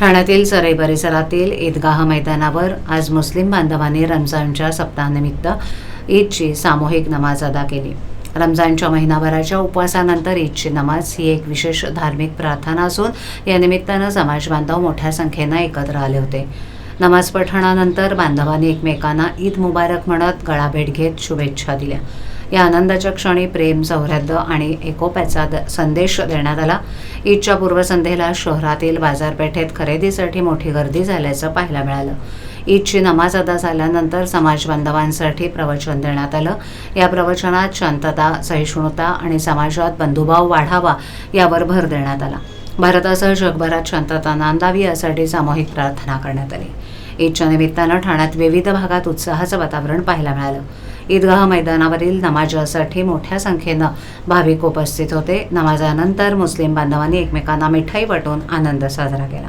ठाण्यातील सराई परिसरातील ईदगाह मैदानावर आज मुस्लिम बांधवांनी रमजानच्या सप्ताहानिमित्त ईदची सामूहिक नमाज अदा केली. रमजानच्या महिनाभराच्या उपवासानंतर ईदची नमाज ही एक विशेष धार्मिक प्रार्थना असून या निमित्तानं समाज बांधव मोठ्या संख्येनं एकत्र आले होते. नमाज पठणानंतर बांधवांनी एकमेकांना ईद मुबारक म्हणत गळाभेट घेत शुभेच्छा दिल्या. या आनंदाच्या क्षणी प्रेम सौहृद आणि एकोप्याचा द- संदेश देण्यात आला. ईदच्या पूर्वसंध्येला शहरातील बाजारपेठेत खरेदीसाठी मोठी गर्दी झाल्याचं पाहायला मिळालं. ईदची नमाज अदा झाल्यानंतर समाज बांधवांसाठी प्रवचन देण्यात आलं. या प्रवचनात शांतता सहिष्णुता आणि समाजात बंधुभाव वाढावा यावर भर देण्यात आला. भारतासह जगभरात शांतता नांदावी यासाठी सामूहिक प्रार्थना करण्यात आली. ईदच्या निमित्तानं ठाण्यात विविध भागात उत्साहाचं वातावरण पाहायला मिळालं. ईदगाह मैदानावरील नमाजासाठी मोठ्या संख्येनं भाविक उपस्थित होते. नमाजानंतर मुस्लिम बांधवांनी एकमेकांना मिठाई वाटून आनंद साजरा केला.